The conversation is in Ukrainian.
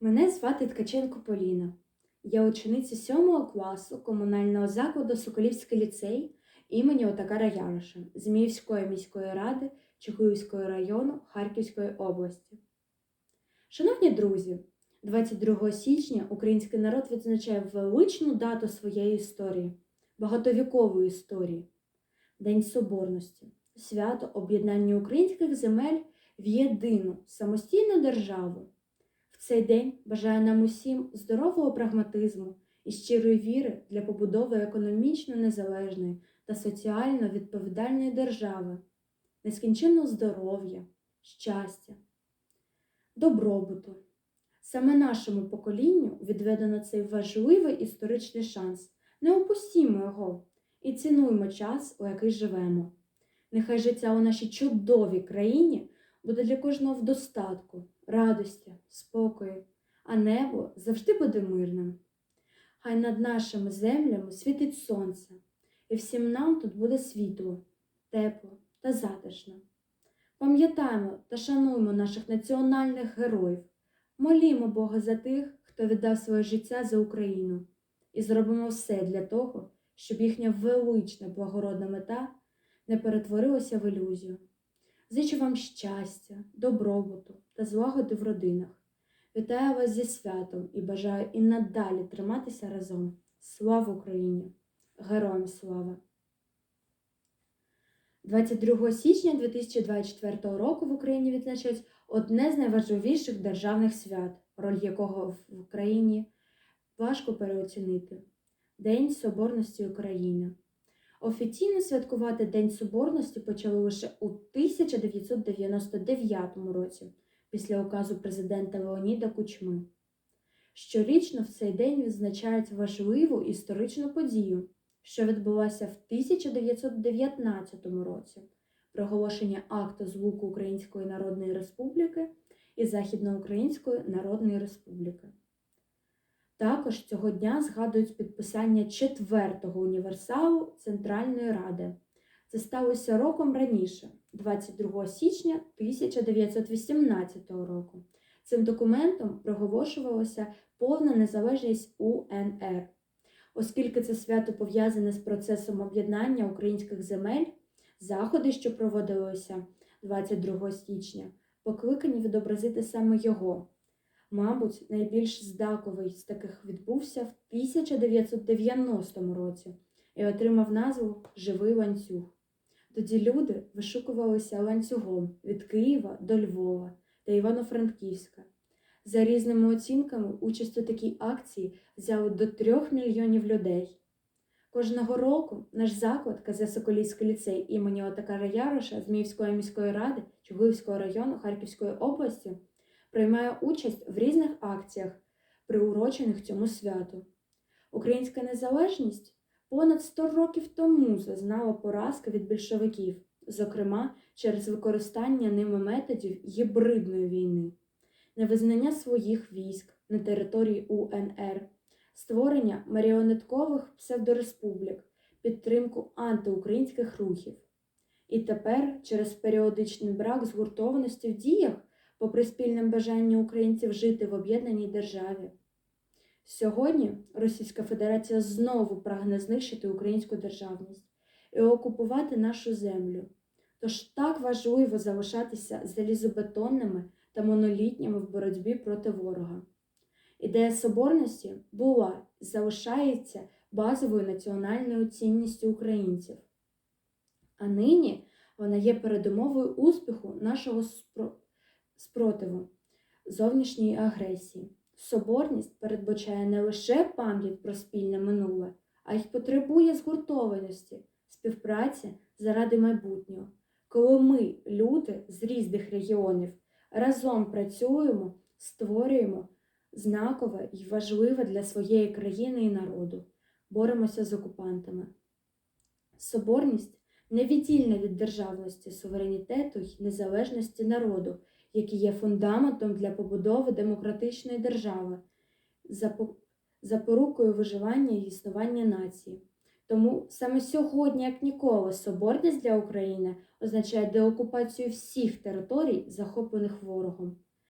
Мене звати Ткаченко Поліна. Я учениця 7 класу комунального закладу Соколівський ліцей імені Отакара Яроша Зміївської міської ради Чугуївського району Харківської області. Шановні друзі, 22 січня український народ відзначає величну дату своєї історії, багатовікової історії День Соборності, свято об'єднання українських земель в єдину самостійну державу. В цей день бажаю нам усім здорового прагматизму і щирої віри для побудови економічно незалежної та соціально відповідальної держави, нескінченного здоров'я, щастя, добробуту. Саме нашому поколінню відведено цей важливий історичний шанс. Не опустімо його і цінуємо час, у який живемо. Нехай життя у нашій чудовій країні буде для кожного в достатку, радості, спокою, а небо завжди буде мирним. Хай над нашими землями світить сонце, і всім нам тут буде світло, тепло та затишно. Пам'ятаємо та шануємо наших національних героїв, молімо Бога за тих, хто віддав своє життя за Україну, і зробимо все для того, щоб їхня велична благородна мета не перетворилася в ілюзію. Зичу вам щастя, добробуту та злагоди в родинах. Вітаю вас зі святом і бажаю і надалі триматися разом. Слава Україні! Героям слава! 22 січня 2024 року в Україні відзначають одне з найважливіших державних свят, роль якого в Україні важко переоцінити День Соборності України. Офіційно святкувати День Соборності почали лише у 1999 році після указу президента Леоніда Кучми. Щорічно в цей день відзначають важливу історичну подію, що відбулася в 1919 році проголошення акту звуку Української Народної Республіки і Західноукраїнської Народної Республіки. Також цього дня згадують підписання четвертого універсалу Центральної Ради. Це сталося роком раніше, 22 січня 1918 року. Цим документом проголошувалася повна незалежність УНР. Оскільки це свято пов'язане з процесом об'єднання українських земель, заходи, що проводилися 22 січня, покликані відобразити саме його. Мабуть, найбільш знаковий з таких відбувся в 1990 році і отримав назву Живий ланцюг. Тоді люди вишукувалися ланцюгом від Києва до Львова та Івано-Франківська. За різними оцінками, участь у такій акції взяли до трьох мільйонів людей. Кожного року наш заклад КЗ Соколівський ліцей імені Отакара Яроша Зміївської міської ради Чугуївського району Харківської області приймає участь в різних акціях, приурочених цьому святу. Українська незалежність понад 100 років тому зазнала поразки від більшовиків, зокрема через використання ними методів гібридної війни, невизнання своїх військ на території УНР, створення маріонеткових псевдореспублік, підтримку антиукраїнських рухів. І тепер, через періодичний брак згуртованості в діях, попри спільне бажання українців жити в об'єднаній державі. Сьогодні Російська Федерація знову прагне знищити українську державність і окупувати нашу землю. Тож так важливо залишатися залізобетонними та монолітніми в боротьбі проти ворога. Ідея соборності була і залишається базовою національною цінністю українців. А нині вона є передумовою успіху нашого спро спротиву зовнішньої агресії. Соборність передбачає не лише пам'ять про спільне минуле, а й потребує згуртованості, співпраці заради майбутнього. Коли ми, люди з різних регіонів, разом працюємо, створюємо знакове і важливе для своєї країни і народу, боремося з окупантами. Соборність невіддільна від державності, суверенітету й незалежності народу які є фундаментом для побудови демократичної держави, запорукою виживання і існування нації. Тому саме сьогодні, як ніколи, соборність для України означає деокупацію всіх територій, захоплених ворогом.